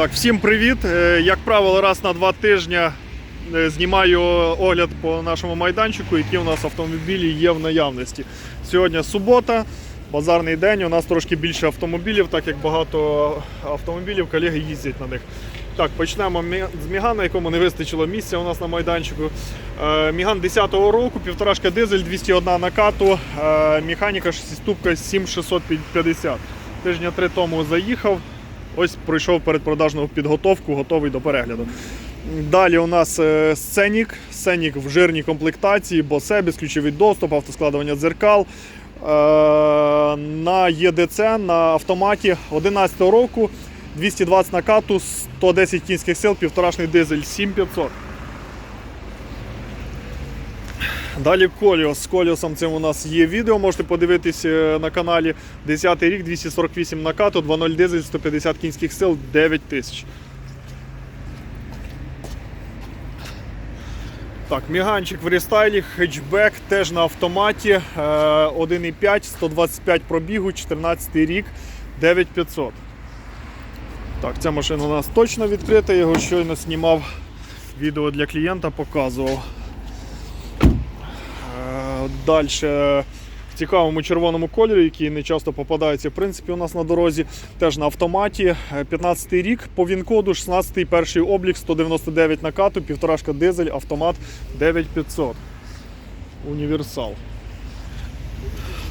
Так, всім привіт. Е, Як правило, раз на два тижні е, знімаю огляд по нашому майданчику, які у нас автомобілі є в наявності. Сьогодні субота, базарний день. У нас трошки більше автомобілів, так як багато автомобілів, колеги їздять на них. Так, почнемо з Мігана, якому не вистачило місця у нас на майданчику. Е, Міган 10-го року, півторашка дизель, 201 накату, механіка 6-ступка 7650. Тижня три тому заїхав. Ось пройшов передпродажну підготовку, готовий до перегляду. Далі у нас сценік. Сценік в жирній комплектації, босе, безключовий доступ, автоскладування дзеркал. Е, На ЄДЦ на автоматі 11 року 220 накату, 110 кінських сил, півторашний дизель 7500. Далі Коліос. З Коліосом цим у нас є відео, можете подивитись е, на каналі. 10 рік, 248 накату, 2.0 дизель, 150 кінських сил, 9 тисяч. Так, Міганчик в рестайлі, хетчбек теж на автоматі. е, 1,5, 125 пробігу, 14 рік, 9500. Так, ця машина у нас точно відкрита, його щойно знімав відео для клієнта, показував. Далі в цікавому червоному кольорі, який не часто попадається в принципі, у нас на дорозі, теж на автоматі. 15 рік по ВІН-коду, 16 перший облік, 199 накату, півторашка дизель, автомат 9500. Універсал.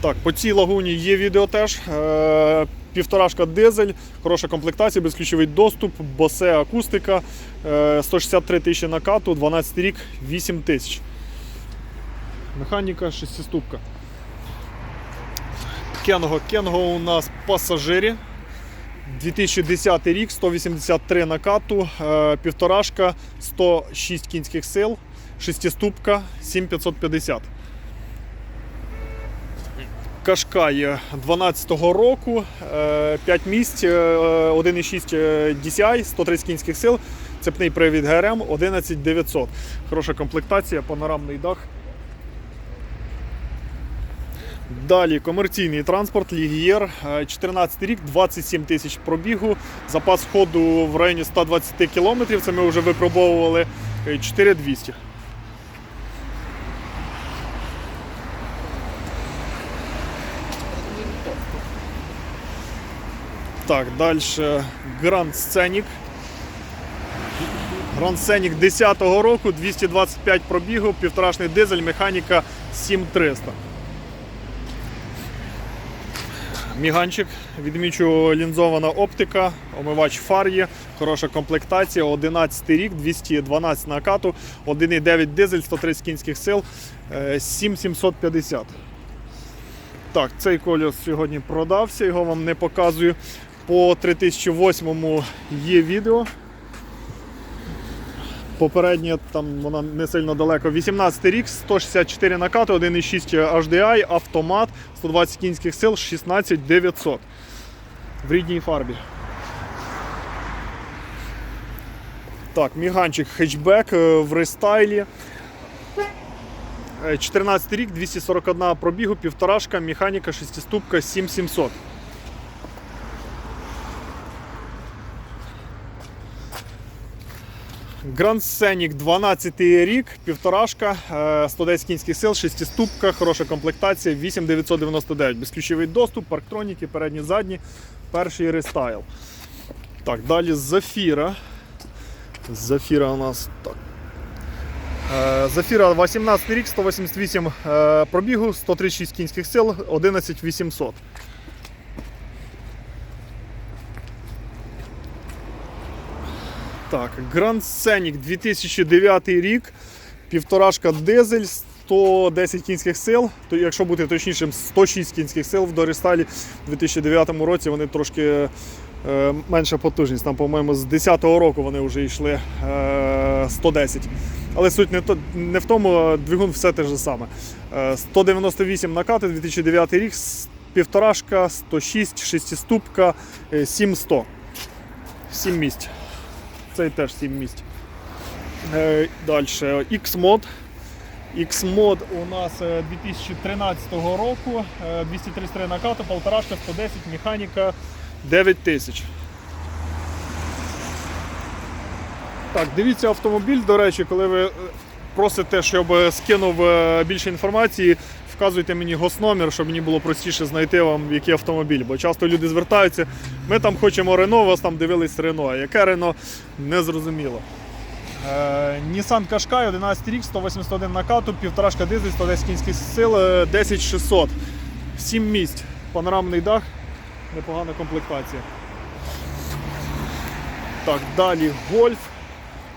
Так, по цій лагуні є відео теж. Е, Півторашка дизель, хороша комплектація, безключовий доступ, босе акустика, е, 163 тисячі накату, 12 рік, 8 тисяч. Механіка шестиступка. Кенго. Кенго у нас пасажирі. 2010 рік, 183 накату, е, півторашка, 106 кінських сил, шестиступка, 7550. Кашкай 12-го року, 5 місць, е, 1,6 DCI, 130 кінських сил, цепний привід ГРМ 11900. Хороша комплектація, панорамний дах. Далі комерційний транспорт, Лігієр, е, 14 рік, 27 тисяч пробігу, запас ходу в районі 120 кілометрів, це ми вже випробовували, е, 4200. Так, далі Grand Scenic. Grand Scenic 10-го року, 225 пробігу, півторашний дизель, механіка 7300. Міганчик, відмічу лінзована оптика, омивач фар є, хороша комплектація, 11 рік, 212 накату, 1,9 дизель, 130 кінських сил, е, 7750. Так, цей колір сьогодні продався, його вам не показую. По 3008 є відео. Попереднє там вона не сильно далеко. 18 рік, 164 накати, 1,6 HDI, автомат, 120 кінських сил, 16900 в рідній фарбі. Так, міганчик хетчбек е, в рестайлі. Е, 14 рік, 241 пробігу, півторашка, механіка, шестиступка, 7700. Grand Scenic 12 рік, півторашка, е, 110 кінських сил, шестиступка, хороша комплектація, 8999. Безключовий доступ, парктроніки, передні, задні, перший рестайл. Так, далі Зафіра. Зафіра у нас так. Е, Зафіра 18 рік, 188 е, пробігу, 136 кінських сил, 11800. Так, Grand Scenic 2009 рік, півторашка дизель, 110 кінських сил, то якщо бути точнішим, 106 кінських сил в Дорісталі у 2009 році вони трошки е, менша потужність. Там, по-моєму, з 10-го року вони вже йшли е, 110. Але суть не, то, не в тому, двигун все те ж саме. Е, 198 накати, 2009 рік, півторашка, 106, шестиступка, е, 7100. 7 місць. Цей теж 7 місць. Е, Далі X-Mod. X-Mod у нас е, 2013 року, е, 233 накату, полторашка, 110, механіка 9000. Так, дивіться автомобіль, до речі, коли ви е, просите, щоб е, скинув е, більше інформації, вказуйте мені госномер, щоб мені було простіше знайти вам, який автомобіль. Бо часто люди звертаються, ми там хочемо Рено, у вас там дивились Рено. А яке Рено не зрозуміло. Е, Nissan Qashqai, 11 рік, 181 накату, півторашка дизель, 110 кінських сил, е, 10600. 7 місць. Панорамний дах, непогана комплектація. Так, далі гольф.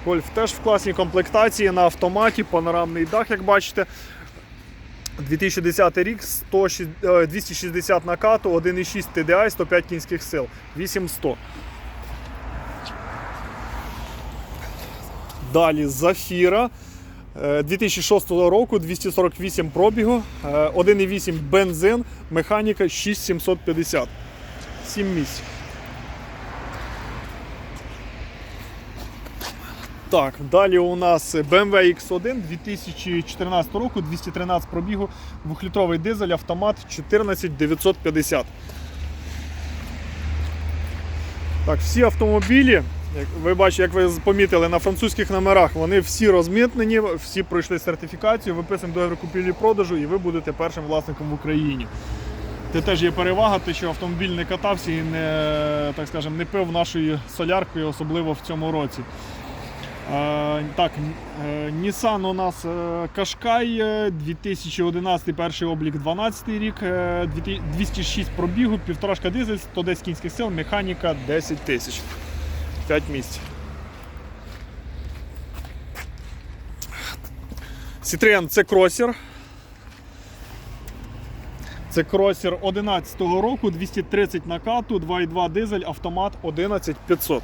Гольф теж в класній комплектації на автоматі, панорамний дах, як бачите. 2010 рік, 100, е, 260 накату, 1,6 TDI, 105 кінських сил, 8100. Далі Зафіра. е, 2006 року, 248 пробігу, е, 1,8 бензин, механіка 6750. 7 місць. Так, далі у нас BMW X1 2014 року, 213 пробігу, 2-літровий дизель, автомат 14950. Так, всі автомобілі, як ви бачите, як ви помітили, на французьких номерах, вони всі розмитнені, всі пройшли сертифікацію, виписуємо договір купівлі-продажу і ви будете першим власником в Україні. Це теж є перевага, те, що автомобіль не катався і не, так скажем, не пив нашої солярки, особливо в цьому році. Е, так, е, Nissan у нас е, Qashqai, е, 2011 перший облік 12 рік, е, 206 пробігу, півторашка дизель, 110 кінських сил, механіка 10 тисяч. 5 місць. Citroen це кросер. Це кросер 11 року, 230 накату, 2,2 дизель, автомат 11500.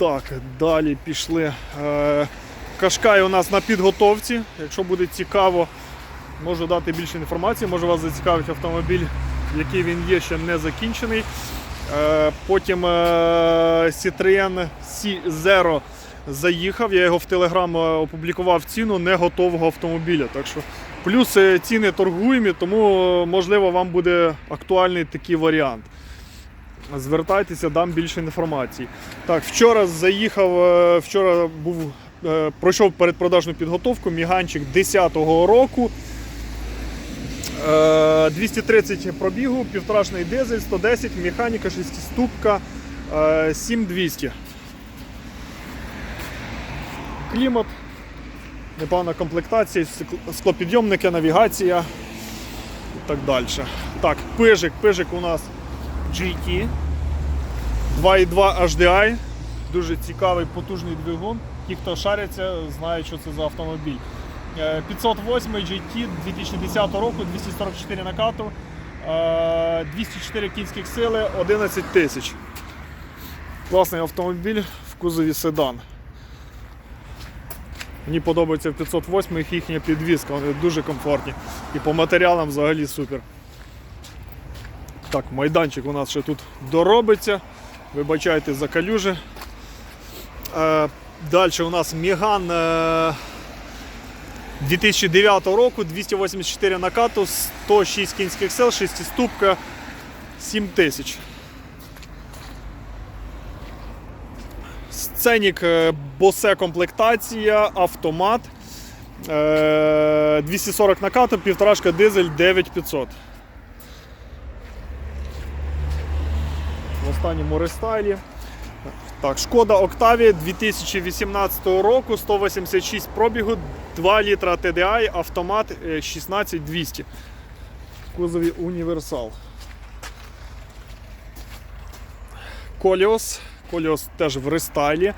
Так, далі пішли. Е, Кашкай у нас на підготовці. Якщо буде цікаво, можу дати більше інформації. Може вас зацікавить автомобіль, який він є, ще не закінчений. Е, Потім е, Citroen C0 заїхав. Я його в Telegram опублікував ціну не готового автомобіля. Так що плюс ціни торгуємі, тому можливо вам буде актуальний такий варіант. Звертайтеся, дам більше інформації. Так, вчора заїхав, е, вчора був, е, пройшов передпродажну підготовку, міганчик 10-го року. Е, 230 пробігу, півторашний дизель, 110, механіка, 6-ступка, е, 7200. Клімат, непогана комплектація, склопідйомники, навігація і так далі. Так, пижик, пижик у нас GT 2.2 HDI. Дуже цікавий потужний двигун. Ті, хто шаряться, знають, що це за автомобіль. Е, 508 GT 2010 року, 244 накату, е, 204 кінських сили, 11 тисяч. Класний автомобіль в кузові седан. Мені подобається в 508 їхня підвізка, вони дуже комфортні. І по матеріалам взагалі супер. Так, майданчик у нас ще тут доробиться. Вибачайте за калюжі. Е, Далі у нас Міган е, 2009 року, 284 накату, 106 кінських сил, 6 ступка, 7 тисяч. Сценік е, босе комплектація, автомат. Е, 240 накату, півторашка дизель 9500. Останньому рестайлі. Так, Шкода Octavia 2018 року, 186 пробігу, 2 літра TDI, автомат е, 16200. В кузові універсал. Коліос. Коліос теж в рестайлі. Е,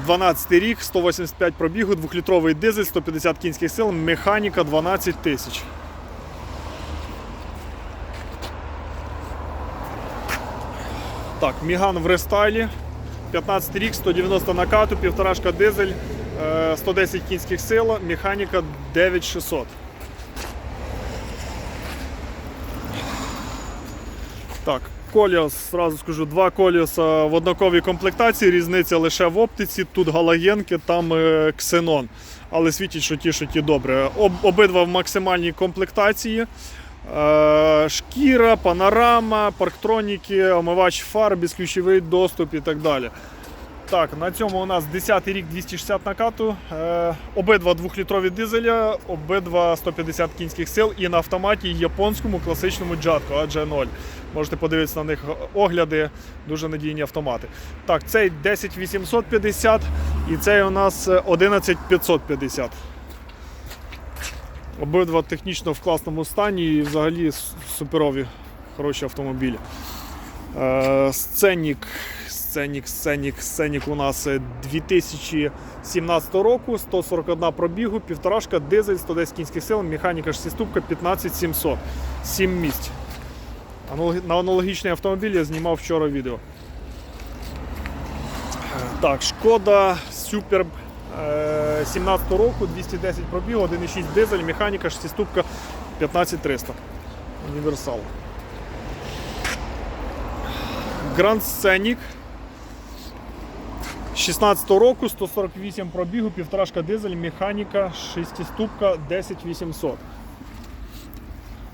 12 рік, 185 пробігу, 2-літровий дизель, 150 кінських сил, механіка 12 тисяч. Так, Міган в рестайлі. 15 рік, 190 накату, півторашка дизель, е, 110 кінських сил, механіка 9600. Так, коліос, зразу скажу, два коліоса в однаковій комплектації, різниця лише в оптиці. Тут галогенки, там е, ксенон. Але світять, що ті, що ті добре. Об, обидва в максимальній комплектації. Е, Е, Шкіра, панорама, парктроніки, омивач фар, безключовий доступ і так далі. Так, на цьому у нас 10 рік 260 накату. Е, обидва 2-літрові дизеля, обидва 150 кінських сил і на автоматі японському класичному джатку AJ0. Можете подивитися на них огляди, дуже надійні автомати. Так, цей 10850 і цей у нас 11550. Обидва технічно в класному стані і взагалі суперові, хороші автомобілі. Е, Сценік, сценік, сценік, сценік у нас е, 2017 року, 141 пробігу, півторашка, дизель, 110 кінських сил, механіка 6-ступка, 15700, 7 місць. На аналогічний автомобіль я знімав вчора відео. Е, Так, шкода Супер 17 року, 210 пробігу, 1,6 дизель, механіка 6-ступка 15300. Універсал. Grand Scenic 16 року, 148 пробігу, півторашка дизель, механіка, 6-ступка 10800.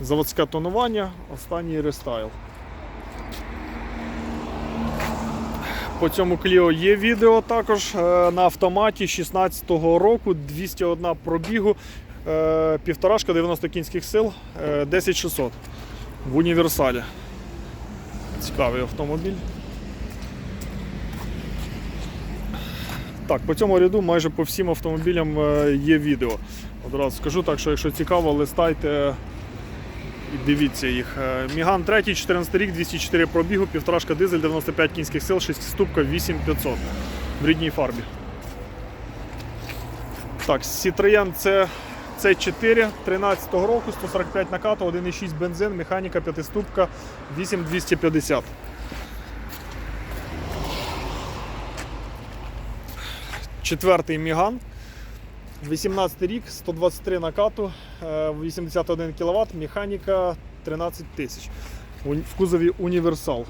Заводське тонування, останній рестайл. По цьому Кліо є відео також е, на автоматі 16-го року, 201 пробігу, е, півторашка 90 кінських сил, е, 10600 в універсалі. Цікавий автомобіль. Так, по цьому ряду майже по всім автомобілям е, є відео. Одразу скажу так, що якщо цікаво, листайте дивіться їх. Е, Міган 3, 14 рік, 204 пробігу, півторашка дизель, 95 кінських сил, 6-ступка, 8500 в рідній фарбі. Так, Citroën це C4 13 року, 145 накату, 1,6 бензин, механіка 5-ступка, 8250. Четвертий Міган. 18 рік, 123 накату, е, 81 кВт, механіка 13 тисяч. В кузові універсал.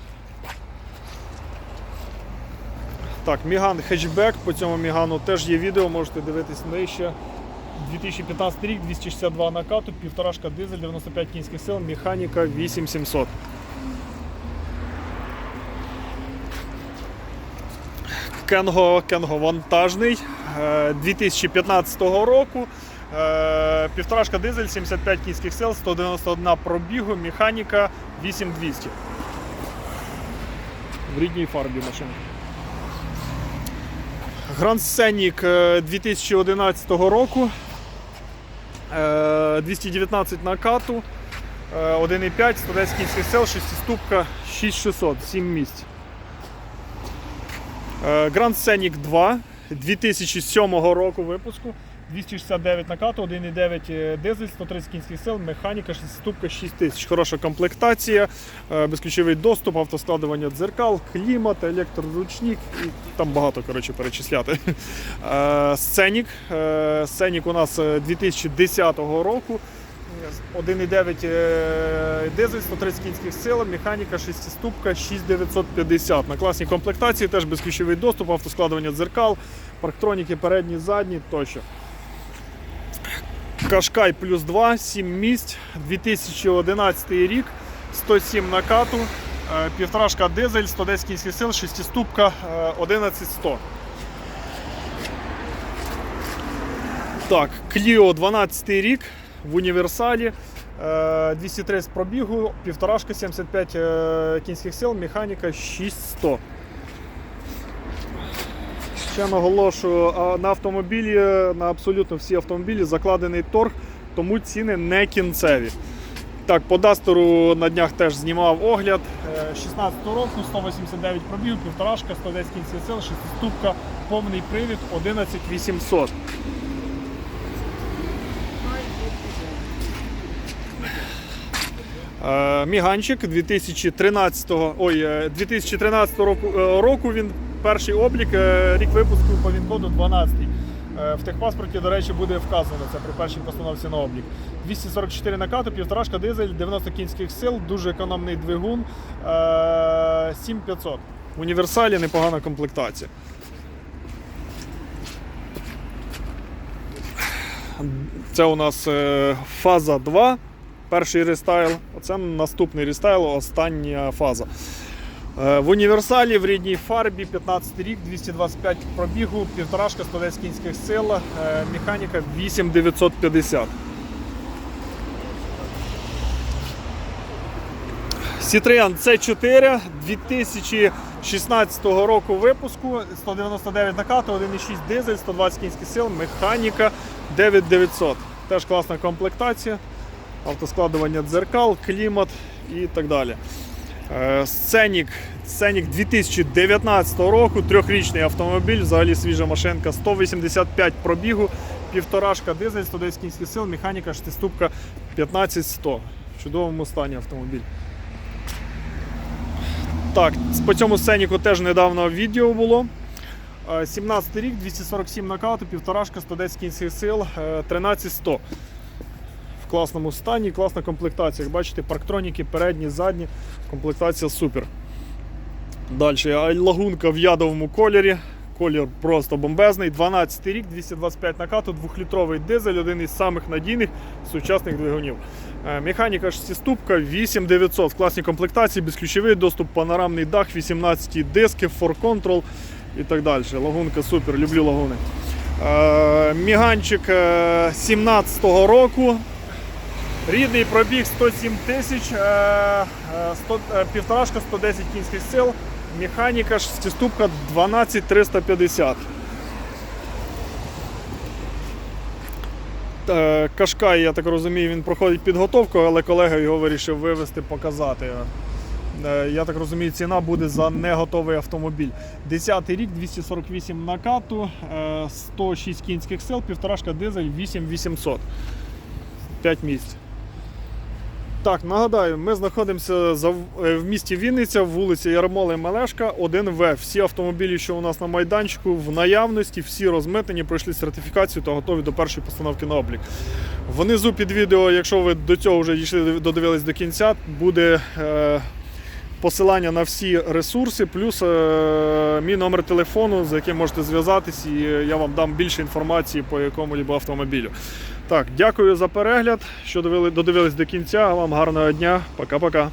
Так, Міган хетчбек. По цьому Мігану теж є відео, можете дивитись нижче. 2015 рік, 262 накату, півторашка дизель, 95 кінських сил, механіка 8700. Кенго, Кенго вантажний е, 2015 року. Е, Півторашка дизель, 75 кінських сил, 191 пробігу, механіка 8200. В рідній фарбі машина. Scenic е, 2011 року. Е, 219 накату, е, 1,5, 110 кінських сил, 6-ступка, 6600, 7 місць. Е, Grand Scenic 2 2007 року випуску. 269 накату, 1,9 е, дизель, 130 кінських сил, механіка, 6-ступка, 6000. Хороша комплектація, е, безключовий доступ, автоскладування дзеркал, клімат, електроручник і там багато коротше, перечисляти. Е, Сценік. Сценік у нас е, 2010 року. 1,9 е, дизель, 130 кінських сил, механіка 6-ступка 6950. На класній комплектації теж безключовий доступ, автоскладування дзеркал, парктроніки передні, задні тощо. Кашкай плюс 2, 7 місць, 2011 рік, 107 накату, е, півторашка дизель, 110 кінських сил, 6-ступка 11100. Так, Clio 12 рік в універсалі. е, 230 пробігу, півторашка 75 е, кінських сил, механіка 6100. Ще наголошую, на автомобілі, на абсолютно всі автомобілі закладений торг, тому ціни не кінцеві. Так, по Дастеру на днях теж знімав огляд. Е, 16 року, 189 пробігів, півторашка, 110 кінських сил, 6-ступка, повний привід 11800. Міганчик 2013, ой, е, 2013 року, е, року він перший облік, е, рік випуску по він-коду 12. Е, В техпаспорті, до речі, буде вказано це при першій постановці на облік. 244 накату, півторашка дизель, 90 кінських сил, дуже економний двигун, е, 7500. В універсалі непогана комплектація. Це у нас е, фаза 2. Перший рестайл, оце наступний рестайл, остання фаза. Е, В універсалі в рідній фарбі 15 рік, 225 пробігу, півторашка 110 кінських сил, е, механіка 8950. Citroen C4 2016 року випуску, 199 накату, 1,6 дизель, 120 кінських сил, механіка 9900. Теж класна комплектація, автоскладування дзеркал, клімат і так далі. Е, Сценік, Сценік 2019 року, трьохрічний автомобіль, взагалі свіжа машинка, 185 пробігу, півторашка дизель, 110 кінських сил, механіка шестиступка 15100. В чудовому стані автомобіль. Так, по цьому сценіку теж недавно відео було. Е, 17 рік, 247 нокауту, півторашка, 110 кінських сил, е, 13100. Класному стані, класна комплектація. Як бачите, парктроніки передні, задні, комплектація супер. Далі лагунка в ядовому кольорі. Колір просто бомбезний. 12 рік, 225 накату, 2-літровий дизель, один із самих надійних сучасних двигунів. Е, Механіка шестиступка 8900 в класній комплектації, безключовий доступ, панорамний дах, 18 диски, control і так далі. Лагунка супер, люблю лагуни. Е, Міганчик 17-го року. Рідний пробіг 107 тисяч, е, е, е, півторашка 110 кінських сил, механіка шестиступка 12350. Е, Кашкай, я так розумію, він проходить підготовку, але колега його вирішив вивезти, показати. Я так розумію, ціна буде за неготовий автомобіль. 10 рік, 248 накату, е, 106 кінських сил, півторашка дизель 8800. 5 місць. Так, нагадаю, ми знаходимося е, в місті Вінниця, вулиця Ярмоли Мелешка, 1В. Всі автомобілі, що у нас на майданчику, в наявності, всі розмитнені, пройшли сертифікацію та готові до першої постановки на облік. Внизу під відео, якщо ви до цього вже дійшли, додивились до кінця, буде е, посилання на всі ресурси, плюс е, мій номер телефону, за яким можете зв'язатись, і я вам дам більше інформації по якому-либо автомобілю. Так, дякую за перегляд, що додивились до кінця. Вам гарного дня. Пока-пока.